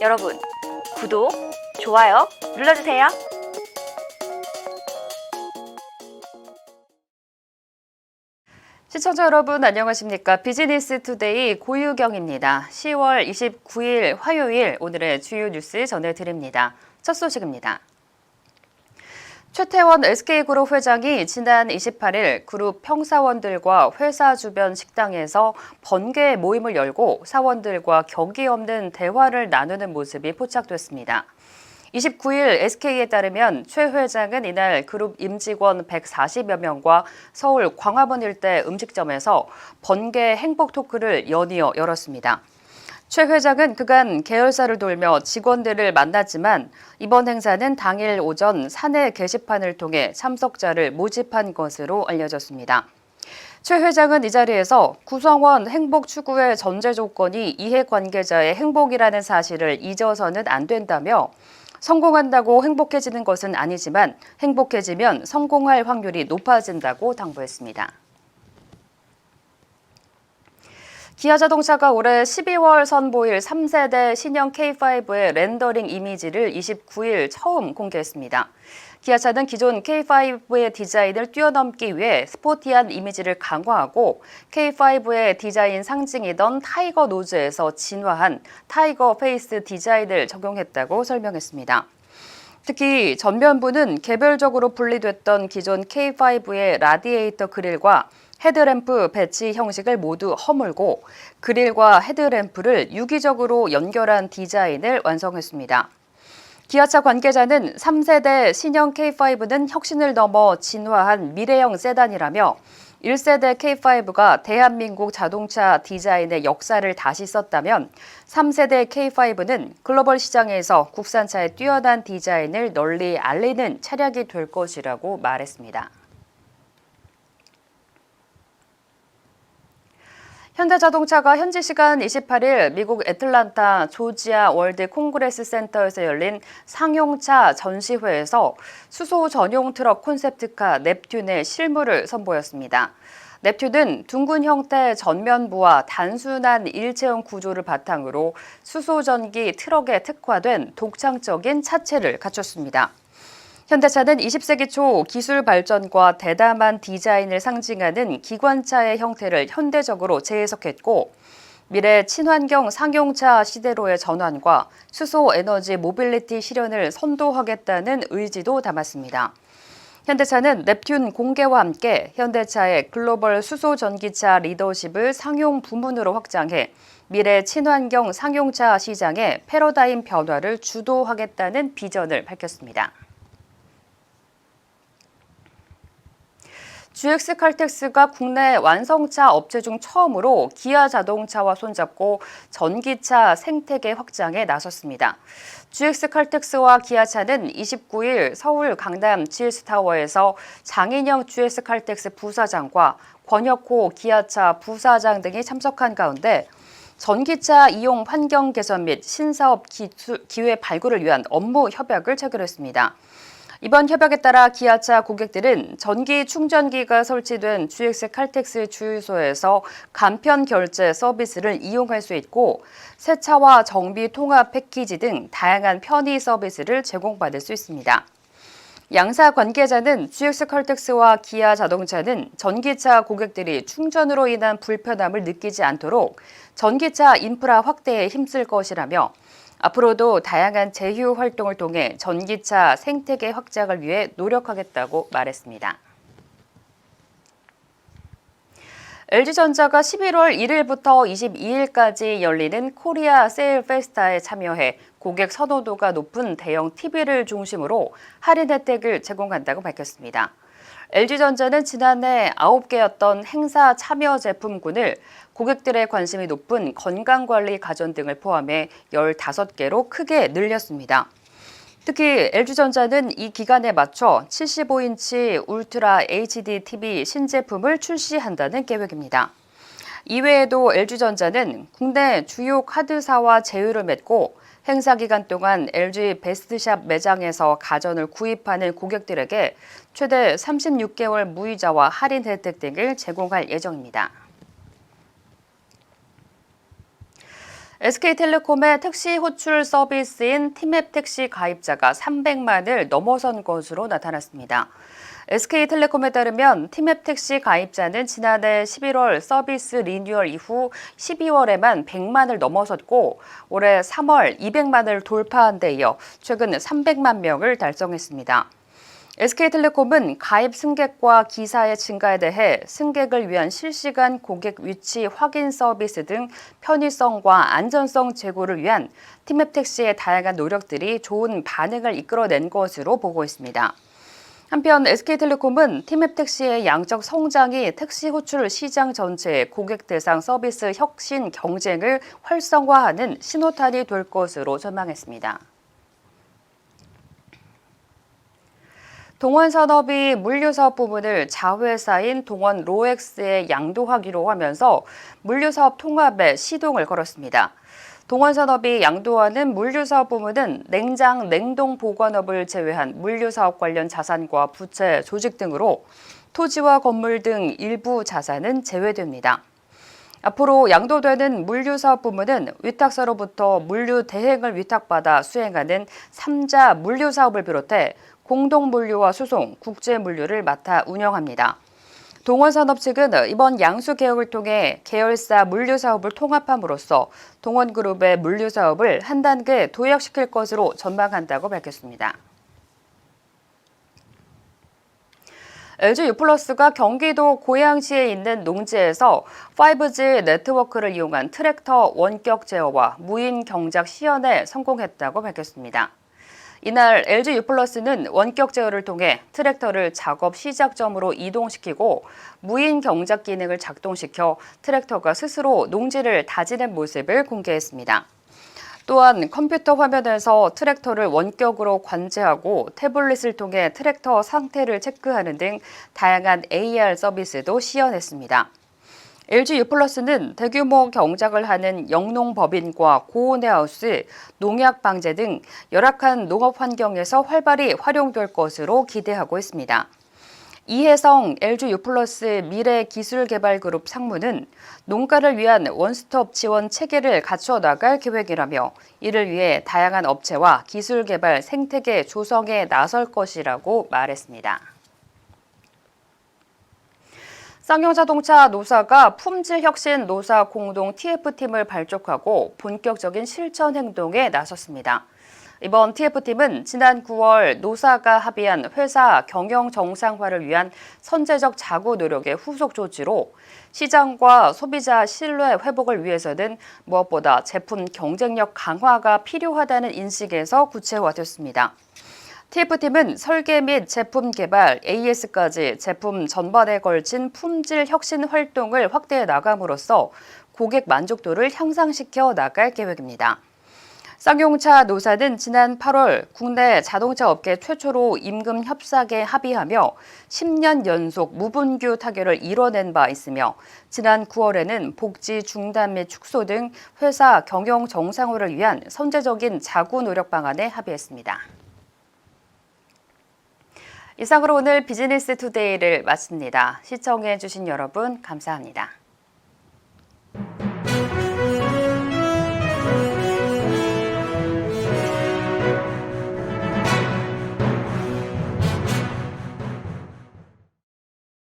여러분, 구독, 좋아요 눌러주세요. 시청자 여러분 안녕하십니까? 비즈니스 투데이 고유경입니다. 10월 29일 화요일 오늘의 주요 뉴스 전해드립니다. 첫 소식입니다. 최태원 SK그룹 회장이 지난 28일 그룹 평사원들과 회사 주변 식당에서 번개 모임을 열고 사원들과 격이 없는 대화를 나누는 모습이 포착됐습니다. 29일 SK에 따르면 최 회장은 이날 그룹 임직원 140여 명과 서울 광화문 일대 음식점에서 번개 행복 토크를 연이어 열었습니다. 최 회장은 그간 계열사를 돌며 직원들을 만났지만 이번 행사는 당일 오전 사내 게시판을 통해 참석자를 모집한 것으로 알려졌습니다. 최 회장은 이 자리에서 구성원 행복 추구의 전제 조건이 이해관계자의 행복이라는 사실을 잊어서는 안 된다며 성공한다고 행복해지는 것은 아니지만 행복해지면 성공할 확률이 높아진다고 당부했습니다. 기아자동차가 올해 12월 선보일 3세대 신형 K5의 렌더링 이미지를 29일 처음 공개했습니다. 기아차는 기존 K5의 디자인을 뛰어넘기 위해 스포티한 이미지를 강화하고 K5의 디자인 상징이던 타이거 노즈에서 진화한 타이거 페이스 디자인을 적용했다고 설명했습니다. 특히 전면부는 개별적으로 분리됐던 기존 K5의 라디에이터 그릴과 헤드램프 배치 형식을 모두 허물고 그릴과 헤드램프를 유기적으로 연결한 디자인을 완성했습니다. 기아차 관계자는 3세대 신형 K5는 혁신을 넘어 진화한 미래형 세단이라며 1세대 K5가 대한민국 자동차 디자인의 역사를 다시 썼다면 3세대 K5는 글로벌 시장에서 국산차의 뛰어난 디자인을 널리 알리는 차량이 될 것이라고 말했습니다. 현대자동차가 현지 시간 28일 미국 애틀란타 조지아 월드 콩그레스 센터에서 열린 상용차 전시회에서 수소 전용 트럭 콘셉트카 넵튠의 실물을 선보였습니다. 넵튠은 둥근 형태 전면부와 단순한 일체형 구조를 바탕으로 수소 전기 트럭에 특화된 독창적인 차체를 갖췄습니다. 현대차는 20세기 초 기술 발전과 대담한 디자인을 상징하는 기관차의 형태를 현대적으로 재해석했고 미래 친환경 상용차 시대로의 전환과 수소 에너지 모빌리티 실현을 선도하겠다는 의지도 담았습니다. 현대차는 넵튠 공개와 함께 현대차의 글로벌 수소 전기차 리더십을 상용 부문으로 확장해 미래 친환경 상용차 시장의 패러다임 변화를 주도하겠다는 비전을 밝혔습니다. GX 칼텍스가 국내 완성차 업체 중 처음으로 기아 자동차와 손잡고 전기차 생태계 확장에 나섰습니다. GX 칼텍스와 기아차는 29일 서울 강남 GS타워에서 장인영 GX 칼텍스 부사장과 권혁호 기아차 부사장 등이 참석한 가운데 전기차 이용 환경 개선 및 신사업 기회 발굴을 위한 업무 협약을 체결했습니다. 이번 협약에 따라 기아차 고객들은 전기 충전기가 설치된 GX 칼텍스 주유소에서 간편 결제 서비스를 이용할 수 있고 새 차와 정비 통합 패키지 등 다양한 편의 서비스를 제공받을 수 있습니다. 양사 관계자는 GX 칼텍스와 기아 자동차는 전기차 고객들이 충전으로 인한 불편함을 느끼지 않도록 전기차 인프라 확대에 힘쓸 것이라며 앞으로도 다양한 제휴 활동을 통해 전기차 생태계 확장을 위해 노력하겠다고 말했습니다. LG전자가 11월 1일부터 22일까지 열리는 코리아 세일 페스타에 참여해 고객 선호도가 높은 대형 TV를 중심으로 할인 혜택을 제공한다고 밝혔습니다. LG전자는 지난해 9개였던 행사 참여 제품군을 고객들의 관심이 높은 건강관리 가전 등을 포함해 15개로 크게 늘렸습니다. 특히 LG전자는 이 기간에 맞춰 75인치 울트라 HD TV 신제품을 출시한다는 계획입니다. 이외에도 LG전자는 국내 주요 카드사와 제휴를 맺고 행사 기간 동안 LG 베스트샵 매장에서 가전을 구입하는 고객들에게 최대 36개월 무이자와 할인 혜택 등을 제공할 예정입니다. SK텔레콤의 택시 호출 서비스인 티맵 택시 가입자가 300만을 넘어선 것으로 나타났습니다. SK텔레콤에 따르면 티맵 택시 가입자는 지난해 11월 서비스 리뉴얼 이후 12월에만 100만을 넘어섰고 올해 3월 200만을 돌파한 데 이어 최근 300만 명을 달성했습니다. SK텔레콤은 가입 승객과 기사의 증가에 대해 승객을 위한 실시간 고객 위치 확인 서비스 등 편의성과 안전성 제고를 위한 티맵 택시의 다양한 노력들이 좋은 반응을 이끌어낸 것으로 보고 있습니다. 한편 SK텔레콤은 티맵 택시의 양적 성장이 택시 호출 시장 전체의 고객 대상 서비스 혁신 경쟁을 활성화하는 신호탄이 될 것으로 전망했습니다. 동원산업이 물류사업 부문을 자회사인 동원 로엑스에 양도하기로 하면서 물류사업 통합에 시동을 걸었습니다. 동원산업이 양도하는 물류사업 부문은 냉장, 냉동 보관업을 제외한 물류사업 관련 자산과 부채, 조직 등으로 토지와 건물 등 일부 자산은 제외됩니다. 앞으로 양도되는 물류사업 부문은 위탁사로부터 물류 대행을 위탁받아 수행하는 3자 물류사업을 비롯해 공동물류와 수송, 국제물류를 맡아 운영합니다. 동원산업 측은 이번 양수 개혁을 통해 계열사 물류 사업을 통합함으로써 동원그룹의 물류 사업을 한 단계 도약시킬 것으로 전망한다고 밝혔습니다. LG U+가 경기도 고양시에 있는 농지에서 5G 네트워크를 이용한 트랙터 원격 제어와 무인 경작 시연에 성공했다고 밝혔습니다. 이날 LG U+는 원격 제어를 통해 트랙터를 작업 시작점으로 이동시키고 무인 경작 기능을 작동시켜 트랙터가 스스로 농지를 다지는 모습을 공개했습니다. 또한 컴퓨터 화면에서 트랙터를 원격으로 관제하고 태블릿을 통해 트랙터 상태를 체크하는 등 다양한 AR 서비스도 시연했습니다. LG U+는 대규모 경작을 하는 영농법인과 고온웨하우스, 농약 방제 등 열악한 농업 환경에서 활발히 활용될 것으로 기대하고 있습니다. 이혜성 LG U+ 미래 기술개발그룹 상무는 농가를 위한 원스톱 지원 체계를 갖춰 나갈 계획이라며 이를 위해 다양한 업체와 기술개발 생태계 조성에 나설 것이라고 말했습니다. 쌍용자동차 노사가 품질 혁신 노사 공동 TF팀을 발족하고 본격적인 실천 행동에 나섰습니다. 이번 TF팀은 지난 9월 노사가 합의한 회사 경영 정상화를 위한 선제적 자구 노력의 후속 조치로 시장과 소비자 신뢰 회복을 위해서는 무엇보다 제품 경쟁력 강화가 필요하다는 인식에서 구체화됐습니다. TF팀은 설계 및 제품 개발, AS까지 제품 전반에 걸친 품질 혁신 활동을 확대해 나감으로써 고객 만족도를 향상시켜 나갈 계획입니다. 쌍용차 노사는 지난 8월 국내 자동차 업계 최초로 임금 협상에 합의하며 10년 연속 무분규 타결을 이뤄낸 바 있으며 지난 9월에는 복지 중단 및 축소 등 회사 경영 정상화를 위한 선제적인 자구 노력 방안에 합의했습니다. 이상으로 오늘 비즈니스 투데이를 마칩니다. 시청해 주신 여러분 감사합니다.